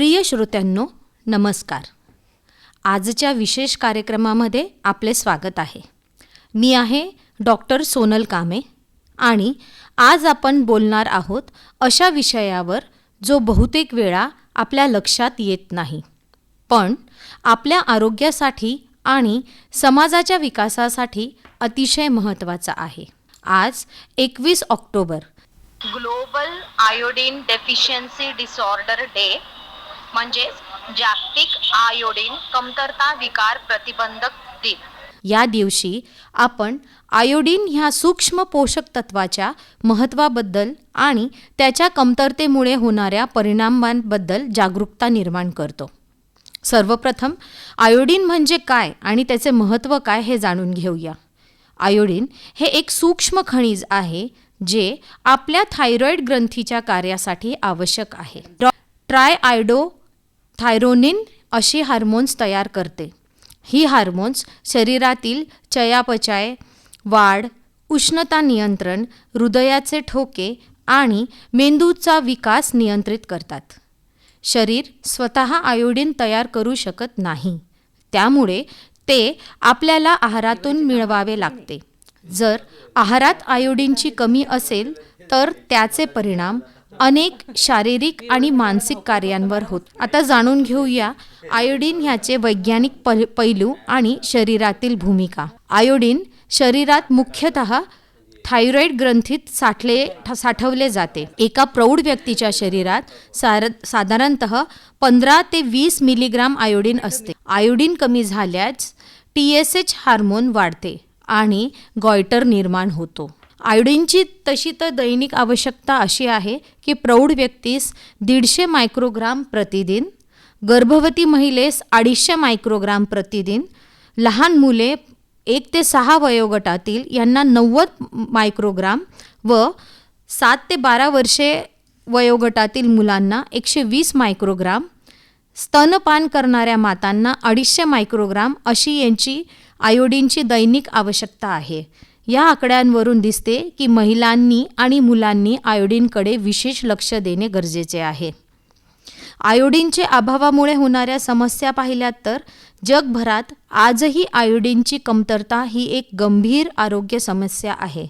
प्रिय श्रोत्यांनो नमस्कार. आजच्या विशेष कार्यक्रमामध्ये आपले स्वागत आहे. मी आहे डॉक्टर सोनल कामे आणि आज आपण बोलणार आहोत अशा विषयावर जो बहुतेक वेळा आपल्या लक्षात येत नाही. पण आपल्या आरोग्यासाठी आणि समाजाच्या विकासासाठी अतिशय महत्त्वाचा आहे. आज एकवीस October. Global iodine deficiency disorder day म्हणजेच जागतिक आयोडीन कमतरता विकार प्रतिबंधक दिन. या दिवशी आपण आयोडीन ह्या सूक्ष्म पोषक तत्वाच्या महत्त्वाबद्दल आणि त्याच्या कमतरतेमुळे होणाऱ्या परिणामांबद्दल जागरूकता निर्माण करतो. सर्वप्रथम आयोडीन म्हणजे काय आणि त्याचे महत्त्व काय हे जाणून घेऊया. आयोडीन हे एक सूक्ष्म खनिज आहे जे आपल्या थायरॉईड ग्रंथीच्या कार्यासाठी आवश्यक आहे. ट्राय आयडो थायरोनिन अशी हार्मोन्स तयार करते. ही हार्मोन्स शरीरातील चयापचय वाढ उष्णता नियंत्रण हृदयाचे ठोके आणि मेंदूचा विकास नियंत्रित करतात. शरीर स्वतः आयोडीन तयार करू शकत नाही. त्यामुळे ते आपल्याला आहारातून मिळवावे लागते. जर आहारात आयोडीनची कमी असेल तर त्याचे परिणाम अनेक शारीरिक आणि मानसिक कार्यांवर होत. आता जाणून घेऊया आयोडीन ह्याचे वैज्ञानिक पल पैलू आणि शरीरातील भूमिका. आयोडीन शरीरात मुख्यतः थायरॉईड ग्रंथीत साठले साठवले जाते. एका प्रौढ व्यक्तीच्या शरीरात सार साधारणत पंधरा ते वीस मिलीग्राम आयोडीन असते. आयोडीन कमी झाल्यास टी एस एच हार्मोन वाढते आणि गॉयटर निर्माण होतो. आयोडीनची तशी तर दैनिक आवश्यकता अशी आहे की प्रौढ व्यक्तीस दीडशे मायक्रोग्राम प्रतिदिन गर्भवती महिलेस अडीचशे मायक्रोग्राम प्रतिदिन लहान मुले एक ते सहा वयोगटातील यांना नव्वद मायक्रोग्राम व सात ते बारा वर्षे वयोगटातील मुलांना एकशे वीस मायक्रोग्राम स्तनपान करणाऱ्या मातांना अडीचशे मायक्रोग्राम अशी यांची आयोडीनची दैनिक आवश्यकता आहे. या आकड्यांवरून दिसते की महिलांनी आणि मुलांनी आयोडीनकडे विशेष लक्ष देणे गरजेचे आहे. आयोडीनचे अभावामुळे होणाऱ्या समस्या पाहिल्यात तर जगभरात आजही आयोडीनची कमतरता ही एक गंभीर आरोग्य समस्या आहे.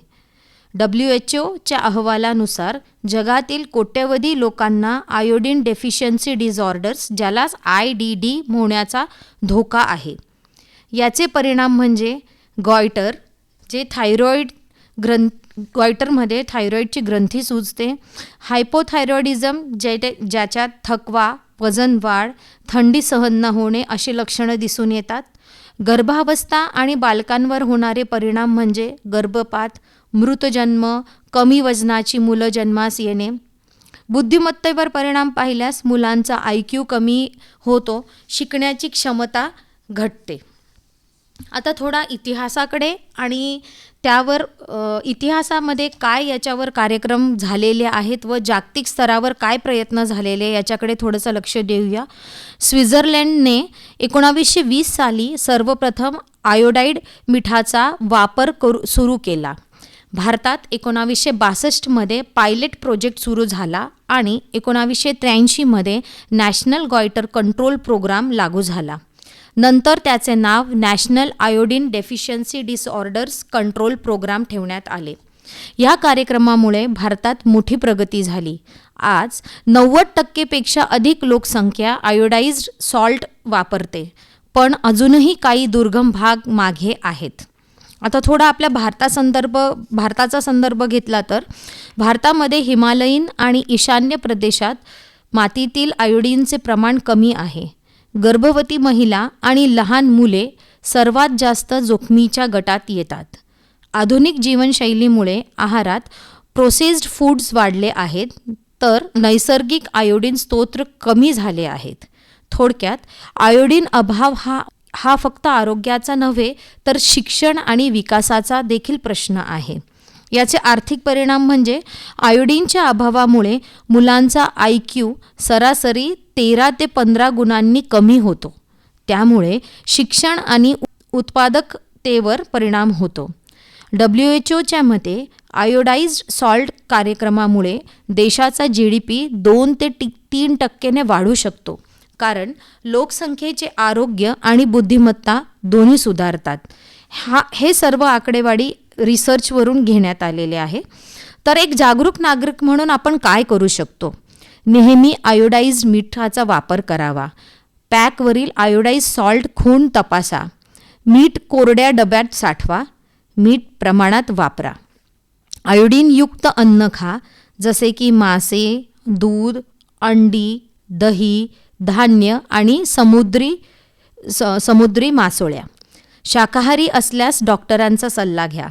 डब्ल्यू एच ओच्या अहवालानुसार जगातील कोट्यवधी लोकांना आयोडीन डेफिशियन्सी डिझॉर्डर्स ज्याला आय डी डी होण्याचा धोका आहे. याचे परिणाम म्हणजे गॉयटर जे थायरॉईड ग्रं गॉयटरमध्ये थायरॉईडची ग्रंथी सुजते हायपोथायरॉईडिझम जे ज्याच्यात थकवा वजन वाढ थंडी सहन न होणे अशी लक्षणं दिसून येतात. गर्भावस्था आणि बालकांवर होणारे परिणाम म्हणजे गर्भपात मृतजन्म कमी वजनाची मुलं जन्मास येणे. बुद्धिमत्तेवर परिणाम पाहिल्यास मुलांचा आय क्यू कमी होतो शिकण्याची क्षमता घटते. आता थोडा इतिहासाकडे आणि त्यावर इतिहासामध्ये काय याच्यावर कार्यक्रम झालेले आहेत व जागतिक स्तरावर काय प्रयत्न झालेले याच्याकडे थोडंसं लक्ष देऊया. स्वित्झर्लंडने एकोणावीसशे वीस साली सर्वप्रथम आयोडाईड मिठाचा वापर करू सुरू केला. भारतात एकोणावीसशे बासष्टमध्ये पायलट प्रोजेक्ट सुरू झाला आणि एकोणावीसशे त्र्याऐंशीमध्ये नॅशनल गॉयटर कंट्रोल प्रोग्राम लागू झाला. नंतर त्याचे नाव national iodine deficiency disorders control programme ठेवण्यात आले. या कार्यक्रमामुळे भारतात मोठी प्रगती झाली. आज नव्वद टक्केपेक्षा अधिक लोकसंख्या आयोडाइज्ड सॉल्ट वापरते पण अजूनही काही दुर्गम भाग मागे आहेत. आता थोडा आपल्या भारतासंदर्भ भारताचा संदर्भ घेतला तर भारतामध्ये हिमालयीन आणि ईशान्य प्रदेशात मातीतील आयोडीनचे प्रमाण कमी आहे. गर्भवती महिला आणि लहान मुले सर्वात जास्त जोखमीच्या गटात येतात. आधुनिक जीवनशैलीमुळे आहारात प्रोसेस्ड फूड्स वाढले आहेत तर नैसर्गिक आयोडीन स्तोत्र कमी झाले आहेत. थोडक्यात आयोडीन अभाव हा हा फक्त आरोग्याचा नव्हे तर शिक्षण आणि विकासाचा देखील प्रश्न आहे. याचे आर्थिक परिणाम म्हणजे आयोडीनच्या अभावामुळे मुलांचा आय क्यू सरासरी तेरा ते पंधरा गुणांनी कमी होतो. त्यामुळे शिक्षण आणि उत्पादकतेवर परिणाम होतो. डब्ल्यू एच ओच्या मते आयोडाइज्ड सॉल्ट कार्यक्रमामुळे देशाचा जी डी पी दोन ते टी तीन टक्क्याने वाढू शकतो. कारण लोकसंख्येचे आरोग्य आणि बुद्धिमत्ता दोन्ही सुधारतात. हा हे सर्व आकडेवारी रिसर्चवरून घेण्यात आलेले आहे. तर एक जागरूक नागरिक म्हणून आपण काय करू शकतो? नेहमी आयोडाईज मिठाचा वापर करावा. पॅकवरील आयोडाईज सॉल्ट खूण तपासा. मीठ कोरड्या डब्यात साठवा. मीठ प्रमाणात वापरा. आयोडीनयुक्त अन्न खा जसे की मासे दूध अंडी दही धान्य आणि समुद्री स समुद्री मासोळ्या. शाकाहारी असल्यास डॉक्टरांचा सल्ला घ्या.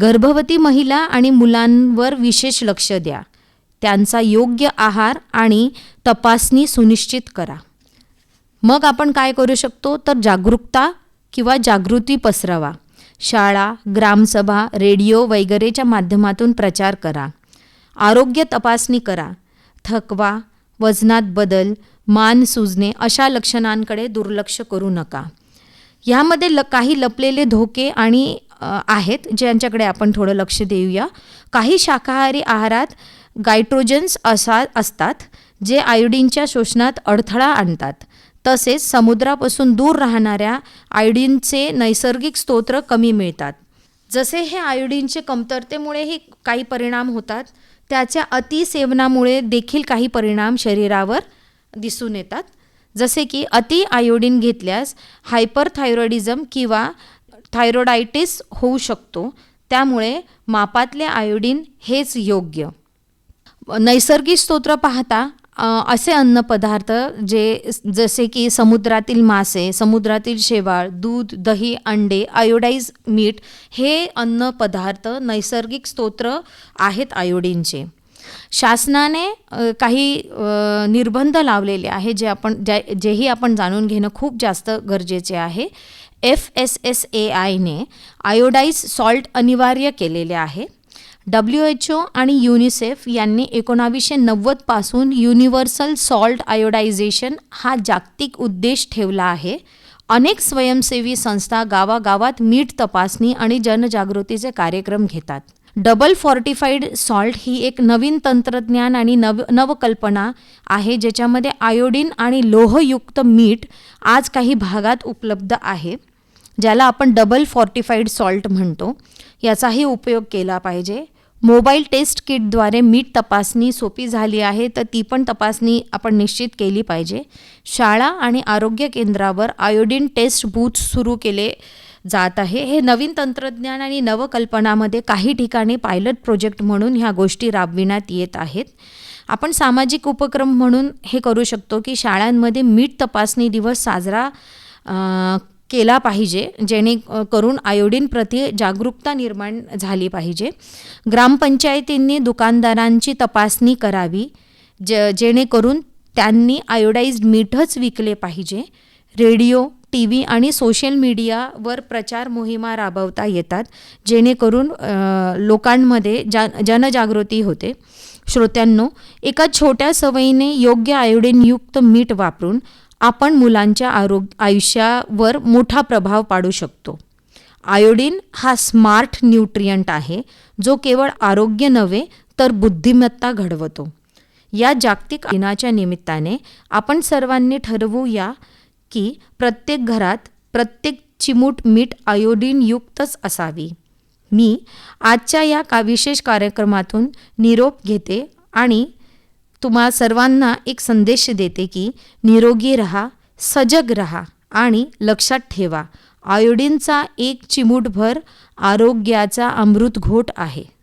गर्भवती महिला आणि मुलांवर विशेष लक्ष द्या. त्यांचा योग्य आहार आणि तपासणी सुनिश्चित करा. मग आपण काय करू शकतो? तर जागरूकता किंवा जागृती पसरवा. शाळा ग्रामसभा रेडिओ वगैरेच्या माध्यमातून प्रचार करा. आरोग्य तपासणी करा. थकवा वजनात बदल मान सुजणे अशा लक्षणांकडे दुर्लक्ष करू नका. ह्यामध्ये ल काही लपलेले धोके आणि आहेत ज्यांच्याकडे आपण थोडं लक्ष देऊया. काही शाकाहारी आहारात गायट्रोजन्स असा असतात जे आयोडीनच्या शोषणात अडथळा आणतात. तसेच समुद्रापासून दूर राहणाऱ्या आयोडीनचे नैसर्गिक स्तोत्र कमी मिळतात. जसे हे आयोडीनचे कमतरतेमुळेही काही परिणाम होतात त्याच्या अतिसेवनामुळे देखील काही परिणाम शरीरावर दिसून येतात. जसे की अति आयोडीन घेतल्यास हायपरथायरॉइडिझम किंवा थायरॉइडायटिस होऊ शकतो. त्यामुळे मापातले आयोडीन हेच योग्य. नैसर्गिक स्तोत्र पाहता असे अन्नपदार्थ जे जसे की समुद्रातील मासे समुद्रातील शेवाळ दूध दही अंडे आयोडाईज मीठ हे अन्नपदार्थ नैसर्गिक स्तोत्र आहेत आयोडीनचे. शासनाने काही निर्बंध लावलेले आहे जे आपण ज्या जेही आपण जाणून घेणं खूप जास्त गरजेचे आहे. एफ एस एस ए आयने आयोडाईज सॉल्ट अनिवार्य केलेले आहे. डब्ल्यू एच ओ आणि युनिसेफ यांनी एकोणावीसशे नव्वदपासून युनिव्हर्सल सॉल्ट आयोडायझेशन हा जागतिक उद्देश ठेवला आहे. अनेक स्वयंसेवी संस्था गावागावात मीठ तपासणी आणि जनजागृतीचे कार्यक्रम घेतात. डबल फॉर्टिफाईड सॉल्ट ही एक नवीन तंत्रज्ञान आणि नव नवकल्पना आहे ज्याच्यामध्ये आयोडीन आणि लोहयुक्त मीठ आज काही भागात उपलब्ध आहे ज्याला आपण डबल फॉर्टिफाईड सॉल्ट म्हणतो. याचाही उपयोग केला पाहिजे. मोबाईल टेस्ट किटद्वारे मीठ तपासणी सोपी झाली आहे तर ती पण तपासणी आपण निश्चित केली पाहिजे. शाळा आणि आरोग्य केंद्रावर आयोडीन टेस्ट बूथ सुरू केले जात आहे. हे नवीन तंत्रज्ञान आणि नवकल्पनामध्ये काही ठिकाणी पायलट प्रोजेक्ट म्हणून ह्या गोष्टी राबविण्यात येत आहेत. आपण सामाजिक उपक्रम म्हणून हे करू शकतो की शाळांमध्ये मीठ तपासणी दिवस साजरा केला पाहिजे जेणे करून आयोडीन प्रति जागरूकता निर्माण झाली पाहिजे. ग्रामपंचायतींनी दुकानदारांची तपासणी करावी ज जेणेकरून त्यांनी आयोडाईज्ड मीठच विकले पाहिजे. रेडिओ टी व्ही आणि सोशल मीडियावर प्रचार मोहिमा राबवता येतात जेणेकरून लोकांमध्ये जा जनजागृती होते. श्रोत्यांनो एका छोट्या सवयीने योग्य आयोडीनयुक्त मीठ वापरून आपण मुलांच्या आरोग्य आयुष्यावर मोठा प्रभाव पाडू शकतो. आयोडीन हा स्मार्ट न्यूट्रियंट आहे जो केवळ आरोग्य नव्हे तर बुद्धिमत्ता घडवतो. या जागतिक दिनाच्या निमित्ताने आपण सर्वांनी ठरवूया की प्रत्येक घरात प्रत्येक चिमूट मीठ आयोडीनयुक्तच असावी. मी आजच्या या का विशेष कार्यक्रमातून निरोप घेते आणि तुम्हा सर्वांना एक संदेश देते की निरोगी रहा सजग रहा आणि लक्षात ठेवा आयोडीनचा एक चिमूटभर आरोग्याचा अमृत घोट आहे.